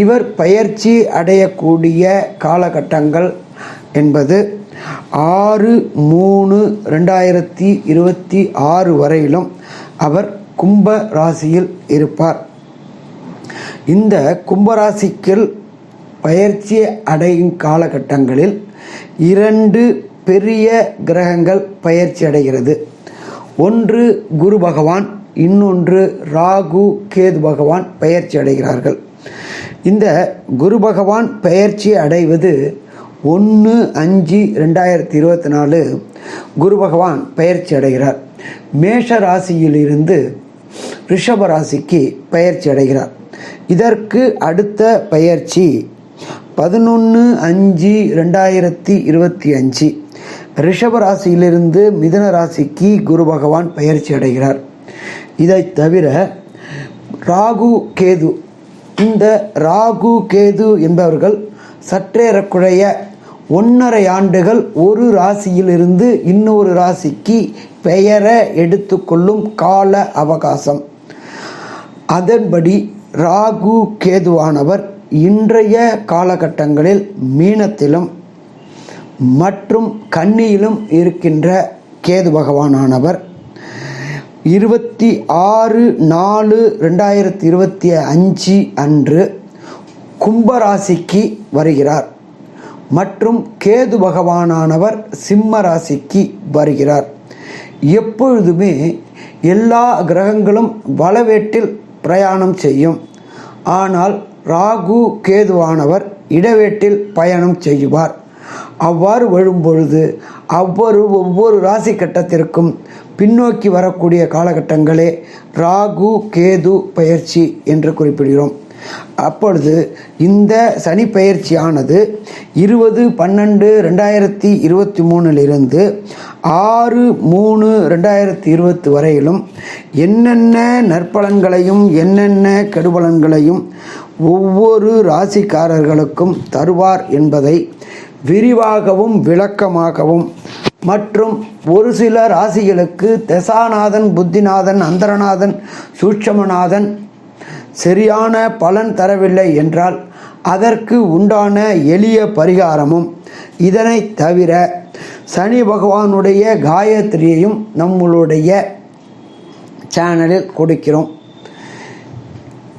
இவர் பயிற்சி அடையக்கூடிய காலகட்டங்கள் என்பது ஆறு மூணு ரெண்டாயிரத்தி இருபத்தி ஆறு வரையிலும் அவர் கும்ப ராசியில் இருப்பார். இந்த கும்பராசிக்குள் பயிற்சி அடையும் காலகட்டங்களில் இரண்டு பெரிய கிரகங்கள் பயிற்சி அடைகிறது. ஒன்று குரு பகவான் இன்னொன்று ராகு கேது பகவான் பயிற்சி அடைகிறார்கள். இந்த குரு பகவான் பயிற்சி அடைவது ஒன்று அஞ்சு ரெண்டாயிரத்தி இருபத்தி நாலு குரு பகவான் பயிற்சி அடைகிறார். மேஷ ராசியிலிருந்து ரிஷப ராசிக்கு பயிற்சி அடைகிறார். இதற்கு அடுத்த பயிற்சி பதினொன்று அஞ்சு ரெண்டாயிரத்தி இருபத்தி அஞ்சு. ரிஷப ராசியிலிருந்து மிதன ராசிக்கு குரு பகவான் பயிற்சி அடைகிறார். இதை தவிர ராகு கேது இந்த ராகு கேது என்பவர்கள் சற்றேறக்குறைய ஒன்றரை ஆண்டுகள் ஒரு ராசியிலிருந்து இன்னொரு ராசிக்கு பெயரை எடுத்துக்கொள்ளும் கால அவகாசம். அதன்படி ராகு கேதுவானவர் இன்றைய காலகட்டங்களில் மீனத்திலும் மற்றும் கன்னியிலும் இருக்கின்ற கேது பகவானானவர் இருபத்தி ஆறு நாலு ரெண்டாயிரத்தி இருபத்தி அஞ்சு அன்று கும்பராசிக்கு வருகிறார். மற்றும் கேது பகவானானவர் சிம்ம ராசிக்கு வருகிறார். எப்பொழுதுமே எல்லா கிரகங்களும் வளவேட்டில் பிரயாணம் செய்யும். ஆனால் ராகு கேதுவானவர் இடவேட்டில் பயணம் செய்வார். அவ்வாறு வரும்பொழுது அவ்வொரு ஒவ்வொரு ராசி கட்டத்திற்கும் பின்னோக்கி வரக்கூடிய காலகட்டங்களே ராகு கேது பயிற்சி என்று குறிப்பிடுகிறோம். அப்பொழுது இந்த சனி பயிற்சியானது இருபது பன்னெண்டு ரெண்டாயிரத்தி இருபத்தி மூணிலிருந்து ஆறு மூணு ரெண்டாயிரத்தி இருபத்தி வரையிலும் என்னென்ன நற்பலன்களையும் என்னென்ன கெடுபலன்களையும் ஒவ்வொரு ராசிக்காரர்களுக்கும் தருவார் என்பதை விரிவாகவும் விளக்கமாகவும் மற்றும் ஒரு சில ராசிகளுக்கு தசாநாதன் புத்திநாதன் அந்தரநாதன் சூட்சமநாதன் சரியான பலன் தரவில்லை என்றால் அதற்கு உண்டான எளிய பரிகாரமும் இதனை தவிர சனி பகவானுடைய காயத்ரியையும் நம்மளுடைய சேனலில் கொடுக்கிறோம்.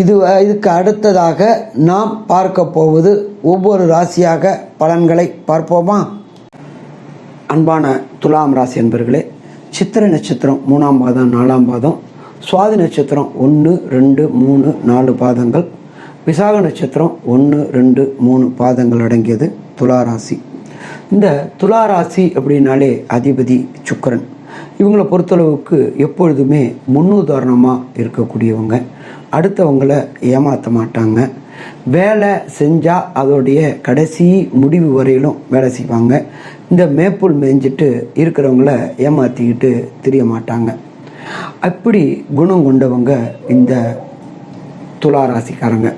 இது இதுக்கு அடுத்ததாக நாம் பார்க்க போவது ஒவ்வொரு ராசியாக பலன்களை பார்ப்போமா? அன்பான துலாம் ராசி என்பர்களே சித்திரை நட்சத்திரம் மூணாம் பாதம் நாலாம் பாதம் சுவாதி நட்சத்திரம் ஒன்று ரெண்டு மூணு நாலு பாதங்கள் விசாக நட்சத்திரம் ஒன்று ரெண்டு மூணு பாதங்கள் அடங்கியது துலா ராசி. இந்த துலா ராசி அப்படின்னாலே அதிபதி சுக்கரன். இவங்களை பொறுத்தளவுக்கு எப்பொழுதுமே முன்னுதாரணமாக இருக்கக்கூடியவங்க. அடுத்தவங்களை ஏமாற்ற மாட்டாங்க. வேலை செஞ்சால் அதோடைய கடைசி முடிவு வரையிலும் வேலை செய்வாங்க. இந்த மேப்புள் மேய்ஞ்சிட்டு இருக்கிறவங்கள ஏமாற்றிக்கிட்டு தெரிய மாட்டாங்க அப்படி குணம் கொண்டவங்க இந்த துலா ராசிக்காரங்க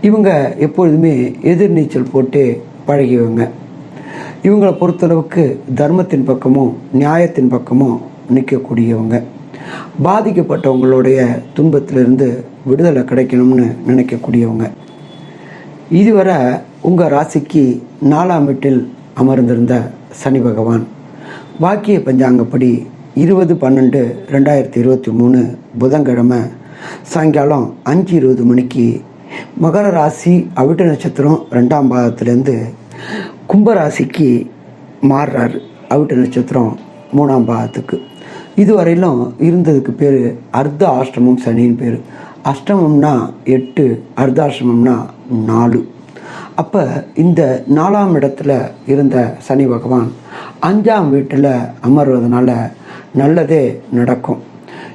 இவங்க எப்பொழுதுமே எதிர்நீச்சல் போட்டு பழகிவங்க இவங்களை பொறுத்தளவுக்கு தர்மத்தின் பக்கமும் நியாயத்தின் பக்கமும் நிற்கக்கூடியவங்க பாதிக்கப்பட்டவங்களுடைய துன்பத்திலிருந்து விடுதலை கிடைக்கணும்னு நினைக்கக்கூடியவங்க. இதுவரை உங்கள் ராசிக்கு நாலாம் வீட்டில் அமர்ந்திருந்த சனி பகவான். வாக்கிய பஞ்சாங்கப்படி இருபது பன்னெண்டு ரெண்டாயிரத்தி இருபத்தி மூணு புதன்கிழமை சாயங்காலம் அஞ்சு இருபது மணிக்கு மகர ராசி அவிட்ட நட்சத்திரம் ரெண்டாம் பாகத்துலேருந்து கும்பராசிக்கு மாறுறாரு அவிட்ட நட்சத்திரம் மூணாம் பாகத்துக்கு இதுவரையிலும் இருந்ததுக்கு பேர் அர்த்த ஆஷ்டமம் சனின்னு பேர். அஷ்டமம்னா எட்டு அர்த்தாஷ்டமம்னா நாலு. அப்போ இந்த நாலாம் இடத்துல இருந்த சனி பகவான் அஞ்சாம் வீட்டில் அமர்வதனால நல்லதே நடக்கும்.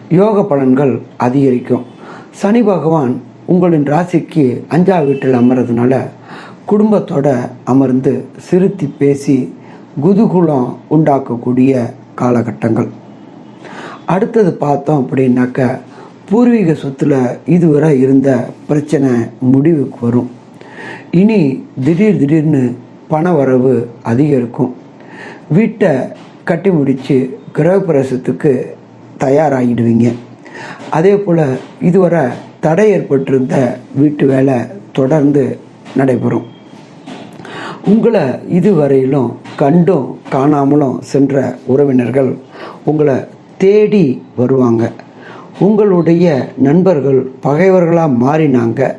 யோக பலன்கள் அதிகரிக்கும். சனி பகவான் உங்களின் ராசிக்கு அஞ்சாம் வீட்டில் அமர்றதுனால குடும்பத்தோடு அமர்ந்து சிரித்து பேசி குதுகுலம் உண்டாக்கக்கூடிய காலகட்டங்கள். அடுத்தது பார்த்தோம் அப்படின்னாக்க பூர்வீக சொத்தில் இதுவரை இருந்த பிரச்சனை முடிவுக்கு வரும். இனி திடீர் திடீர்னு பண வரவு அதிகரிக்கும். வீட்டை கட்டி முடித்து கிரகப்பிரவேசத்துக்கு தயாராகிடுவீங்க. அதே போல் இதுவரை தடை ஏற்பட்டிருந்த வீட்டு வேலை தொடர்ந்து நடைபெறும். உங்களை இதுவரையிலும் கண்டும் காணாமலும் சென்ற உறவினர்கள் உங்களை தேடி வருவாங்க. உங்களுடைய நண்பர்கள் பகைவர்களாக மாறினாங்க.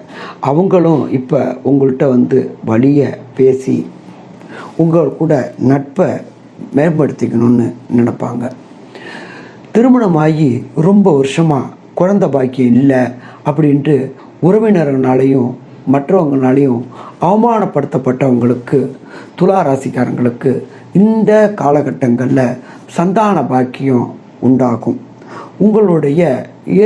அவங்களும் இப்போ உங்கள்கிட்ட வந்து வழிய பேசி உங்கள் கூட நட்பை மேம்படுத்திக்கணும்னு நினைப்பாங்க. திருமணமாகி ரொம்ப வருஷமாக குழந்த பாக்கியம் இல்லை அப்படின்ட்டு உறவினர்களாலையும் மற்றவங்களாலையும் அவமானப்படுத்தப்பட்டவங்களுக்கு துலா ராசிக்காரங்களுக்கு இந்த காலகட்டங்களில் சந்தான பாக்கியம் உண்டாகும். உங்களுடைய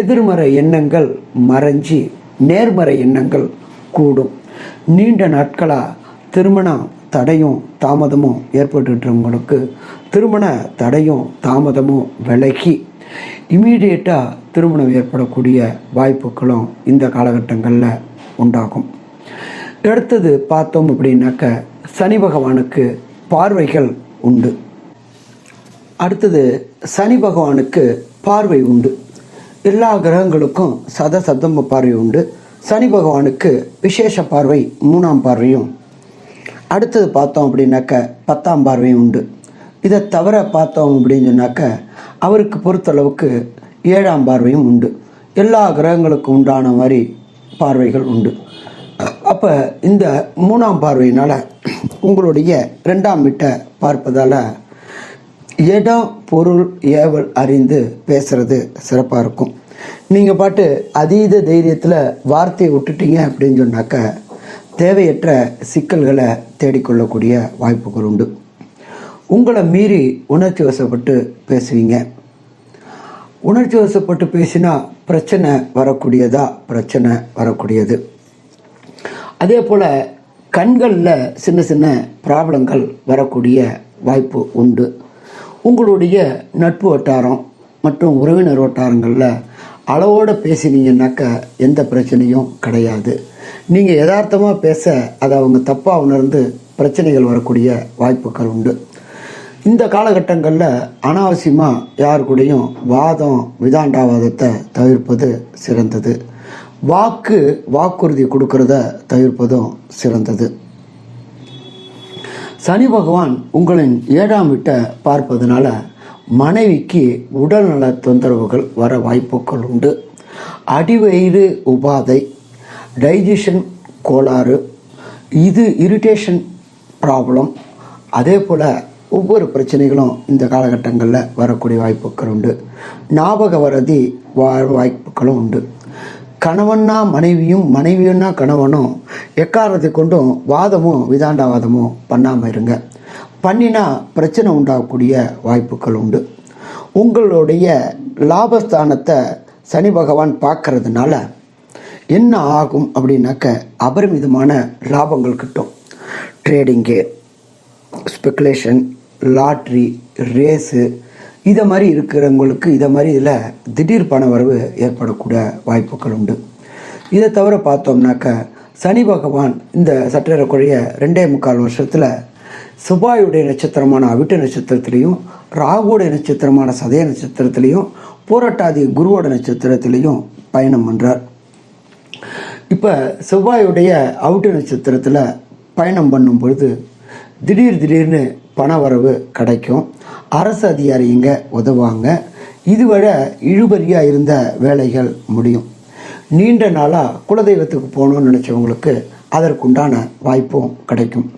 எதிர்மறை எண்ணங்கள் மறைஞ்சி நேர்மறை எண்ணங்கள் கூடும். நீண்ட நாட்களாக திருமணம் தடையும் தாமதமும் ஏற்பட்டுருவங்களுக்கு திருமண தடையும் தாமதமும் விலகி இமீடியட்டாக திருமணம் ஏற்படக்கூடிய வாய்ப்புகளும் இந்த காலகட்டங்களில் உண்டாகும். அடுத்தது பார்த்தோம் அப்படின்னாக்க சனி பகவானுக்கு பார்வைகள் உண்டு. அடுத்தது சனி பகவானுக்கு பார்வை உண்டு. எல்லா கிரகங்களுக்கும் சத சப்தம பார்வை உண்டு. சனி பகவானுக்கு விசேஷ பார்வை மூணாம் பார்வையும். அடுத்தது பார்த்தோம் அப்படின்னாக்க பத்தாம் பார்வையும் உண்டு. இதை தவிர பார்த்தோம் அப்படின்னு சொன்னாக்க அவருக்கு பொறுத்தளவுக்கு ஏழாம் பார்வையும் உண்டு. எல்லா கிரகங்களுக்கும் உண்டான மாதிரி பார்வைகள் உண்டு. அப்போ இந்த மூணாம் பார்வையினால் உங்களுடைய ரெண்டாம் வீட்டை பார்ப்பதால் இடம் பொருள் ஏவல் அறிந்து பேசுறது சிறப்பாக இருக்கும். நீங்கள் பாட்டு அதீத தைரியத்தில் வார்த்தையை விட்டுட்டீங்க அப்படின்னு சொன்னாக்க தேவையற்ற சிக்கல்களை தேடிக்கொள்ளக்கூடிய வாய்ப்புகள் உண்டு. உங்களை மீறி உணர்ச்சி வசப்பட்டு பேசுவீங்க. உணர்ச்சி வசப்பட்டு பேசினா பிரச்சனை வரக்கூடியதா? பிரச்சனை வரக்கூடியது. அதே போல் கண்களில் சின்ன சின்ன ப்ராப்ளங்கள் வரக்கூடிய வாய்ப்பு உண்டு. உங்களுடைய நட்பு வட்டாரம் மற்றும் உறவினர் வட்டாரங்களில் அளவோடு பேசினீங்கன்னாக்கா எந்த பிரச்சனையும் கிடையாது. நீங்கள் யதார்த்தமாக பேச அதை அவங்க தப்பாக உணர்ந்து பிரச்சனைகள் வரக்கூடிய வாய்ப்புகள் உண்டு. இந்த காலகட்டங்களில் அனாவசியமாக யார் கூடயும் வாதம் விதாண்டாவாதத்தை தவிர்ப்பது சிறந்தது. வாக்கு வாக்குறுதி கொடுக்கறத தவிர்ப்பதும் சிறந்தது. சனி பகவான் உங்களின் ஏழாம் வீட்டை பார்ப்பதனால மனைவிக்கு உடல்நல தொந்தரவுகள் வர வாய்ப்புகள் உண்டு. அடிவயிறு உபாதை டைஜஷன் கோளாறு இது இரிட்டேஷன் ப்ராப்ளம் அதே போல் ஒவ்வொரு பிரச்சனைகளும் இந்த காலகட்டங்களில் வரக்கூடிய வாய்ப்புகள் உண்டு. ஞாபக வரதி வா வாய்ப்புகளும் உண்டு. கணவன்னா மனைவியும் மனைவியன்னா கணவனும் எக்காரணத்தை கொண்டும் வாதமும் விதாண்டாவாதமும் பண்ணாமல் இருங்க. பண்ணினா பிரச்சனை உண்டாகக்கூடிய வாய்ப்புகள் உண்டு. உங்களுடைய லாபஸ்தானத்தை சனி பகவான் பார்க்கறதுனால என்ன ஆகும் அப்படின்னாக்க அபரிமிதமான லாபங்கள் கிட்டும். ட்ரேடிங்கு ஸ்பெக்குலேஷன் லாட்ரி ரேஸு இதை மாதிரி இருக்கிறவங்களுக்கு இதை மாதிரி இதில் திடீர் பண வரவு ஏற்படக்கூடிய வாய்ப்புகள் உண்டு. இதை தவிர பார்த்தோம்னாக்க சனி பகவான் இந்த சற்றேறக்குறைய ரெண்டே முக்கால் வருஷத்தில் செவ்வாயுடைய நட்சத்திரமான அவிட்ட நட்சத்திரத்திலையும் ராகுடைய நட்சத்திரமான சதய நட்சத்திரத்துலேயும் போராட்டாதி குருவோட நட்சத்திரத்திலையும் பயணம் பண்ணுறார் இப்போ செவ்வாயுடைய அவுட்டு நட்சத்திரத்தில் பயணம் பண்ணும் பொழுது திடீர் திடீர்னு பண வரவு கிடைக்கும். அரசு அதிகாரிங்க உதவுவாங்க. இதுவரை இழுபறியாக இருந்த வேலைகள் முடியும். நீண்ட நாளாக குலதெய்வத்துக்கு போகணும்னு நினச்சவங்களுக்கு அதற்குண்டான வாய்ப்பும் கிடைக்கும்.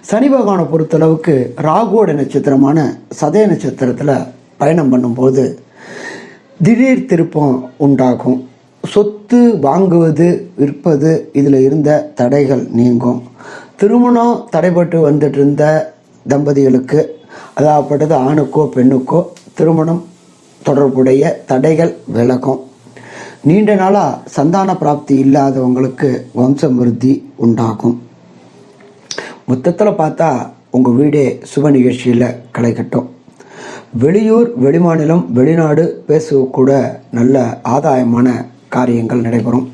சனி பகவானை பொறுத்தளவுக்கு ராகுவோட நட்சத்திரமான சதய நட்சத்திரத்தில் பயணம் பண்ணும்போது திடீர் திருப்பம் உண்டாகும். சொத்து வாங்குவது விற்பது இதில் இருந்த தடைகள் நீங்கும். திருமணம் தடைபட்டு வந்துட்டு இருந்த தம்பதிகளுக்கு அதாகப்பட்டது ஆணுக்கோ பெண்ணுக்கோ திருமணம் தொடர்புடைய தடைகள் விலகும். நீண்ட நாளாக சந்தான பிராப்தி இல்லாதவங்களுக்கு வம்சம் விருத்தி உண்டாகும். மொத்தத்தில் பார்த்தா உங்கள் வீடே சுப நிகழ்ச்சியில் களை வெளியூர் வெளிமாநிலம் வெளிநாடு பேசக்கூட நல்ல ஆதாயமான காரியங்கள் நடைபெறும்.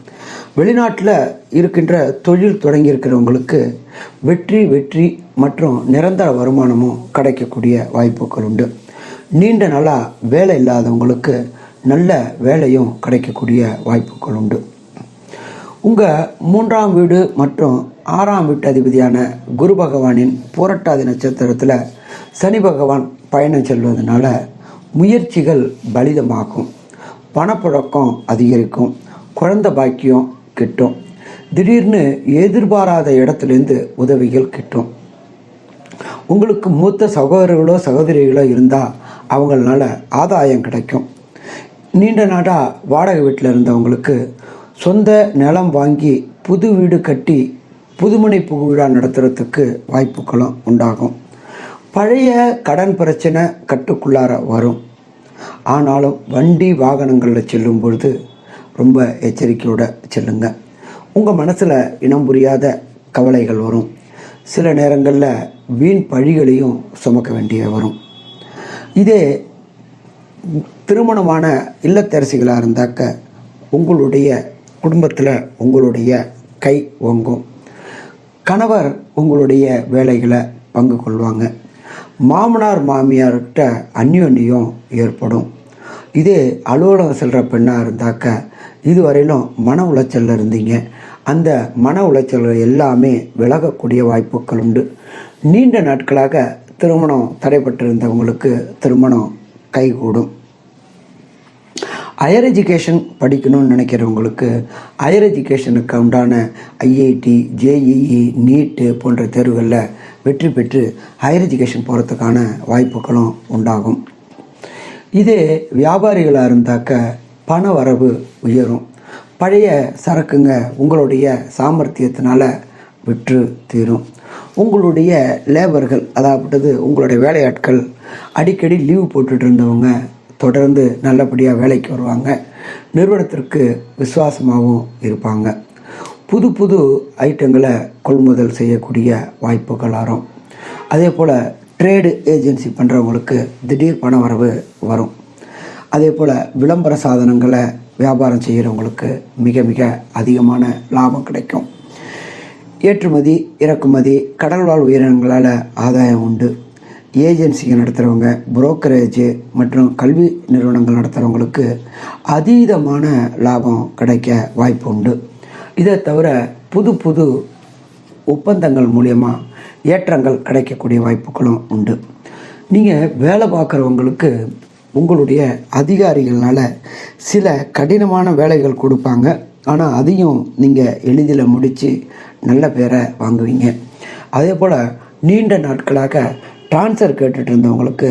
வெளிநாட்டில் இருக்கின்ற தொழில் தொடங்கியிருக்கிறவங்களுக்கு வெற்றி வெற்றி மற்றும் நிரந்தர வருமானமும் கிடைக்கக்கூடிய வாய்ப்புகள் உண்டு. நீண்ட நாளாக வேலை இல்லாதவங்களுக்கு நல்ல வேலையும் கிடைக்கக்கூடிய வாய்ப்புகள் உண்டு. உங்கள் மூன்றாம் வீடு மற்றும் ஆறாம் வீட்டு அதிபதியான குரு பகவானின் புரட்டாதி நட்சத்திரத்தில் சனி பகவான் பயணம் செல்வதனால முயற்சிகள் பலிதமாகும். பணப்புழக்கம் அதிகரிக்கும். குழந்தை பாக்கியம் கிட்டும். திடீர்னு எதிர்பாராத இடத்துலேருந்து உதவிகள் கிட்டும். உங்களுக்கு மூத்த சகோதரர்களோ சகோதரிகளோ இருந்தால் அவங்களால ஆதாயம் கிடைக்கும். நீண்ட நாடாக வாடகை வீட்டில் இருந்தவங்களுக்கு சொந்த நிலம் வாங்கி புது வீடு கட்டி புதுமனை புகுவிழா நடத்துறதுக்கு வாய்ப்புகளும் உண்டாகும். பழைய கடன் பிரச்சனை கட்டுக்குள்ளார வரும். ஆனாலும் வண்டி வாகனங்களில் செல்லும் பொழுது ரொம்ப எச்சரிக்கையோடு செல்லுங்க. உங்கள் மனசில் இனம் புரியாத கவலைகள் வரும். சில நேரங்களில் வீண் பழிகளையும் சுமக்க வேண்டிய வரும். இதே திருமணமான இல்லத்தரசிகளாக இருந்தாக்க உங்களுடைய குடும்பத்தில் உங்களுடைய கை ஓங்கும். கணவர் உங்களுடைய வேலைகளை பங்கு கொள்வாங்க. மாமனார் மாமியார்கிட்ட அந்யோன்யம் ஏற்படும். இதே அலுவலகம் செல்கிற பெண்ணாக இருந்தாக்க இதுவரையிலும் மன உளைச்சலில் இருந்தீங்க. அந்த மன உளைச்சல்கள் எல்லாமே விலகக்கூடிய வாய்ப்புகள் உண்டு. நீண்ட நாட்களாக திருமணம் தடைபட்டிருந்தவங்களுக்கு திருமணம் கைகூடும். ஹையர் எஜுகேஷன் படிக்கணும்னு நினைக்கிறவங்களுக்கு ஹையர் எஜுகேஷனுக்கு உண்டான ஐஐடி ஜேஇஇ நீட்டு போன்ற தேர்வுகளில் வெற்றி பெற்று ஹையர் எஜுகேஷன் போகிறதுக்கான வாய்ப்புகளும் உண்டாகும். இதே வியாபாரிகளாக இருந்தாக்க பண வரவு உயரும். பழைய சரக்குங்க உங்களுடைய சாமர்த்தியத்தினால விற்று தீரும். உங்களுடைய லேபர்கள் அதாவது உங்களுடைய வேலையாட்கள் அடிக்கடி லீவு போட்டுட்டு இருந்தவங்க தொடர்ந்து நல்லபடியாக வேலைக்கு வருவாங்க. நிறுவனத்திற்கு விசுவாசமாகவும் இருப்பாங்க. புது புது ஐட்டங்களை கொள்முதல் செய்யக்கூடிய வாய்ப்புகள் வரும். அதே போல் ட்ரேடு ஏஜென்சி பண்ணுறவங்களுக்கு திடீர் பண வரவு வரும். அதே போல் விளம்பர சாதனங்களை வியாபாரம் செய்கிறவங்களுக்கு மிக மிக அதிகமான லாபம் கிடைக்கும். ஏற்றுமதி இறக்குமதி கடல்வாழ் உயிரினங்களால் ஆதாயம் உண்டு. ஏஜென்சிகள் நடத்துகிறவங்க புரோக்கரேஜ் மற்றும் கல்வி நிறுவனங்கள் நடத்துகிறவங்களுக்கு அதீதமான லாபம் கிடைக்க வாய்ப்பு உண்டு. இதை தவிர புது புது ஒப்பந்தங்கள் மூலியமாக ஏற்றங்கள் கிடைக்கக்கூடிய வாய்ப்புகளும் உண்டு. நீங்கள் வேலை பார்க்குறவங்களுக்கு உங்களுடைய அதிகாரிகள்னால் சில கடினமான வேலைகள் கொடுப்பாங்க. ஆனால் அதையும் நீங்கள் எளிதில் முடித்து நல்ல பேரை வாங்குவீங்க. அதே போல் நீண்ட நாட்களாக ட்ரான்ஸ்ஃபர் கேட்டுட்டு இருந்தவங்களுக்கு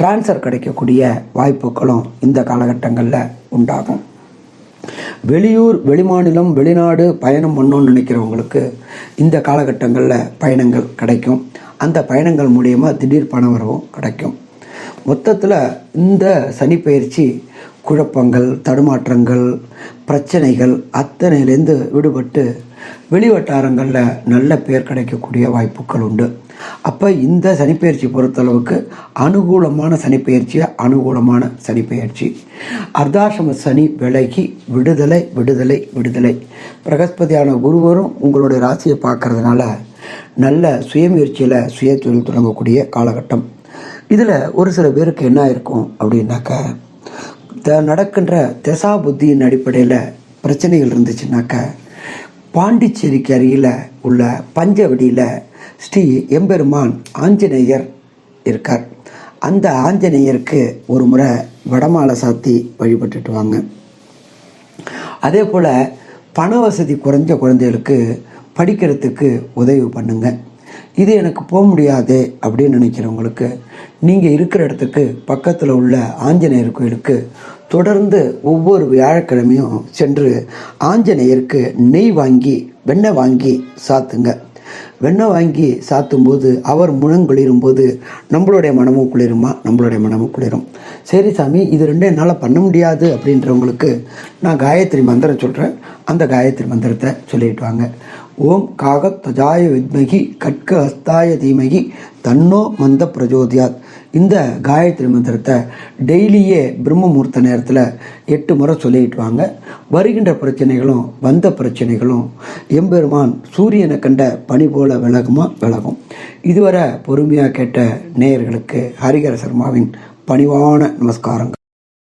ட்ரான்ஸ்ஃபர் கிடைக்கக்கூடிய வாய்ப்புகளும் இந்த காலகட்டங்களில் உண்டாகும். வெளியூர் வெளிமாநிலம் வெளிநாடு பயணம் பண்ணணும்னு நினைக்கிறவங்களுக்கு இந்த காலகட்டங்களில் பயணங்கள் கிடைக்கும். அந்த பயணங்கள் மூலயமா திடீர் பண வரவும் கிடைக்கும். மொத்தத்தில் இந்த சனி பயிற்சி குழப்பங்கள் தடுமாற்றங்கள் பிரச்சனைகள் அத்தனையிலேருந்து விடுபட்டு வெளிவட்டாரங்களில் நல்ல பேர் கிடைக்கக்கூடிய வாய்ப்புகள் உண்டு. அப்போ இந்த சனிப்பெயர்ச்சி பொறுத்தளவுக்கு அனுகூலமான சனிப்பெயர்ச்சியை அனுகூலமான சனிப்பெயர்ச்சி. அர்த்தாசிரம சனி விலகி விடுதலை விடுதலை விடுதலை. பிரகஸ்பதியான குருவரும் உங்களுடைய ராசியை பார்க்கறதுனால நல்ல சுயமுயற்சியில் சுய தொழில் தொடங்கக்கூடிய காலகட்டம். இதில் ஒரு சில பேருக்கு என்ன இருக்கும் அப்படின்னாக்கா த நடக்கின்ற திசா புத்தியின் அடிப்படையில் பிரச்சனைகள் இருந்துச்சுனாக்கா பாண்டிச்சேரிக்கு அருகில் உள்ள பஞ்சவடியில் ஸ்ரீ எம்பெருமான் ஆஞ்சநேயர் இருக்கார். அந்த ஆஞ்சநேயருக்கு ஒரு முறை வடமாலை சாத்தி வழிபட்டுட்டு வாங்க. அதே போல் பண வசதி குறைஞ்ச குழந்தைகளுக்கு படிக்கிறதுக்கு உதவி பண்ணுங்க. இது எனக்கு போக முடியாது அப்படின்னு நினைக்கிறவங்களுக்கு நீங்கள் இருக்கிற இடத்துக்கு பக்கத்தில் உள்ள ஆஞ்சநேயர் கோயிலுக்கு தொடர்ந்து ஒவ்வொரு வியாழக்கிழமையும் சென்று ஆஞ்சநேயருக்கு நெய் வாங்கி வெண்ணெய் வாங்கி சாத்துங்க. வெண்ணெய் வாங்கி சாத்தும்போது அவர் முழங்குளிரும் போது நம்மளுடைய மனமும் குளிருமா? நம்மளுடைய மனமும் குளிரும். சரி சாமி இது ரெண்டும் என்னால் பண்ண முடியாது அப்படின்றவங்களுக்கு நான் காயத்ரி மந்திரம் சொல்கிறேன் அந்த காயத்ரி மந்திரத்தை சொல்லிட்டு வாங்க. ஓம் தஜாய வித்மகி கட்க ஹஸ்தாய தீமகி தன்னோ மந்த பிரஜோதியாத். இந்த காயத்ரி மந்திரத்தை டெய்லியே பிரம்ம முகூர்த்த நேரத்தில் எட்டு முறை சொல்லிட்டு வாங்க. வருகின்ற பிரச்சனைகளும் வந்த பிரச்சனைகளும் எம்பெருமான் சூரியனை கண்ட பனி போல விலகுமா? விலகும். இதுவரை பொறுமையாக கேட்ட நேயர்களுக்கு ஹரிகர சர்மாவின் பணிவான நமஸ்காரங்கள்.